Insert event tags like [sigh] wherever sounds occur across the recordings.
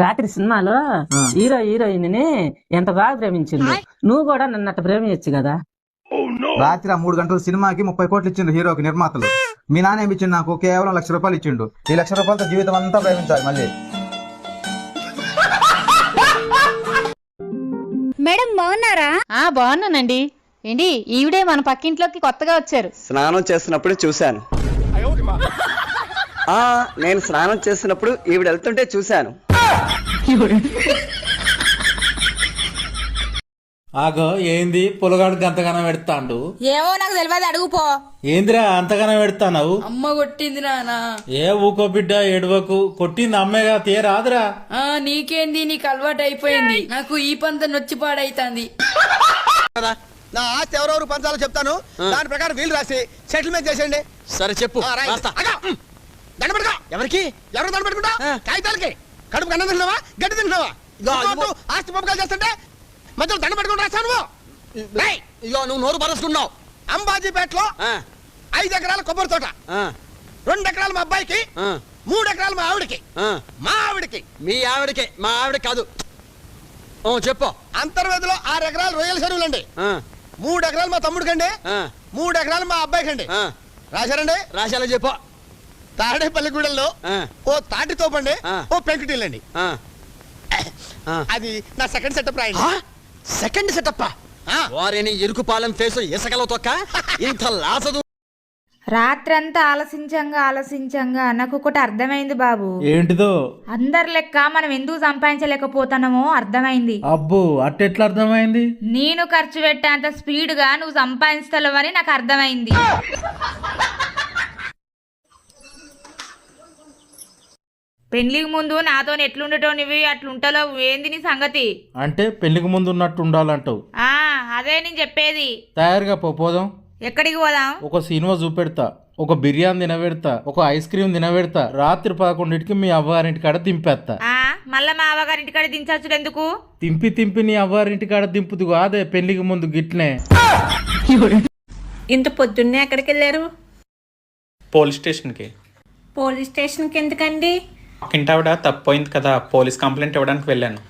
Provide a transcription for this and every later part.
రాత్రి సినిమాలో హీరో హీరోయిన్ని ఎంత బాగా ప్రేమించింది నువ్వు కూడా నన్ను అట్ట ప్రేమించచ్చు కదా. రాత్రి ఆ మూడు గంటల సినిమాకి ముప్పై కోట్లు ఇచ్చిండు హీరోకి నిర్మాతలు. మీ నాన్న ఏమి ఇచ్చిండు నాకు? కేవలం లక్ష రూపాయలు ఇచ్చిండు. ఈ లక్ష రూపాయలతో జీవితం అంతా ప్రేమించాలి మళ్ళీ. మేడం బాగున్నారా? ఆ బాగున్నానండి. ఏంటి ఈవిడే మన పక్కింట్లోకి కొత్తగా వచ్చారు. స్నానం చేస్తున్నప్పుడు చూశాను. ఆ నేను స్నానం చేస్తున్నప్పుడు ఈవిడ వెళ్తుంటే చూశాను. [laughs] ఆగో ఏంది? పొలగాడు గంతగానం పెడతాండు. ఏమో నాకు తెలియదు అడుగుపో ఏందిరా అంతగానం పెడతానవు అమ్మ కొట్టింది నానా. ఏ ఊకో బిడ్డ ఎడవకు కొట్టింది అమ్మేగా తీరాదురా ఆ నీకేంది? నీకు అలవాటు అయిపోయింది. నాకు ఈ పంత నొచ్చి పాడైతాంది. నా ఆస్తి ఎవరెవరు పంచాలో చెప్తాను. దాని ప్రకారం వీలు రాసి సెటిల్మెంట్ చేసేయండి. సరే చెప్పు. దండబెట్టుకో ఎవరికి? ఎవరు దండబెట్టుకుంటా కాగితాలకి. కడుపు అన్నం తింటున్నావా? గడ్డి తింటున్నావా? ఆస్తి పంపకాలు చేస్తుంటే మధ్యలో దండ పెట్టుకుని రాస్తాను నువ్వు? ఇగో నువ్వు నోరు పరచుకున్నావు. అంబాజీపేటలో ఐదు ఎకరాల కొబ్బరి తోట. రెండు ఎకరాలు మా అబ్బాయికి మూడు ఎకరాలు మా ఆవిడకి. మా ఆవిడకి. మీ ఆవిడకే మా ఆవిడ కాదు. ఓ చెప్పు. అంతర్వేదిలో ఆరు ఎకరాలు రొయ్యల చెరువులండి. మూడు ఎకరాలు మా తమ్ముడికండి. మూడు ఎకరాలు మా అబ్బాయికండి. రాశారండి? రాశాల చెప్పు. తాడేపల్లిగూడెల్లో ఓ తాటి తోపండి. ఓ పెంకుటిల్లండి. అది నా సెకండ్ సెటప్ రాయండి. సెకండ్ సెటప్ ఆ. వారిని ఇరుకుపాలెం ఫేసు ఇసకలో తొక్క? ఇంత లాసదు. రాత్రంతా ఆలసించంగా ఆలసించంగా నాకు ఒకటి అర్థమైంది బాబు. ఏంటిదో? అందరి లెక్క మనం ఎందుకు సంపాదించలేకపోతున్నామో అర్థమైంది. అబ్బో అట్టెట్లా అర్థమైంది? నేను ఖర్చు పెట్టేంత స్పీడ్గా నువ్వు సంపాదించలేవని నాకు అర్థమైంది. పెళ్ళికి ముందు నాతో ఎట్లుండటో నువ్వు అట్లుంటలో ఏంది నీ సంగతి? అంటే పెళ్ళికి ముందు ఉన్నట్టు ఉండాలంటావు. ఆ అదే నేను చెప్పేది. తయారుగా పో పోదాం. ఎక్కడికి పోదాం? ఒక సినిమా చూపెడతా. ఒక బిర్యానీ తినబెడతా. ఒక ఐస్ క్రీమ్ తినబెడతా. రాత్రి పదకొండింటికి మీ అవ్వారింటి కాడ దింపేస్తా ఆ మళ్ళా మా అవ్వగారింటి కాడ దించచ్చుడు ఎందుకు? తింపి తింపి నీ అవ్వారింటి కాడ దింపుదు అదే పెళ్ళికి ముందు గిట్నే. ఇంత పొద్దున్నే ఎక్కడికి వెళ్ళారు పోలీస్ స్టేషన్కి. పోలీస్ స్టేషన్కి ఎందుకండి? పక్కింటి ఆవిడ తప్పిపోయింది కదా పోలీస్ కంప్లైంట్ ఇవ్వడానికి వెళ్ళాను.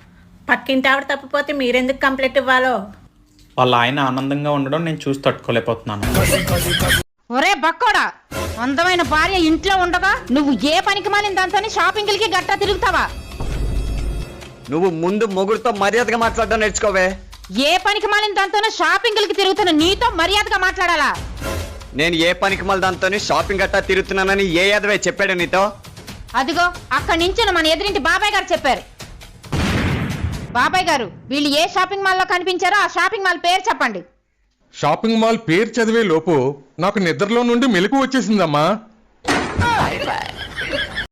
పక్కింటి ఆవిడ తప్పిపోతే మీరెందుకు కంప్లైంట్ ఇవ్వాలో? వాళ్ళ ఆయన ఆనందంగా ఉండడం నేను చూసి తట్టుకోలేకపోతున్నాను. ఒరే బక్కోడా అందమైన భార్య ఇంట్లో ఉండగా నువ్వు ఏ పనికి మాలిన దాంతో షాపింగ్లకి గట్టా తిరుగుతావా? నువ్వు ముందు మొగుడుతో మర్యాదగా మాట్లాడడం నేర్చుకోవే. ఏ పనికి మాలిన దాంతో షాపింగ్లకి తిరుగుతున్న నీతో మర్యాదగా మాట్లాడాలా? నేను ఏ పనికి మళ్ళీ దాంతో షాపింగ్ గట్టా తిరుగుతున్నానని ఏ యాదవే చెప్పాడు నీతో? అదిగో అక్కడి నుంచి మన ఎదురింటి బాబాయ్ గారు చెప్పారు. బాబాయ్ గారు వీళ్ళు ఏ షాపింగ్ మాల్లో కనిపించారో ఆ షాపింగ్ మాల్ పేరు చెప్పండి. షాపింగ్ మాల్ పేరు చదివే లోపు నాకు నిద్రలో నుండి మెలకు వచ్చేసిందమ్మా.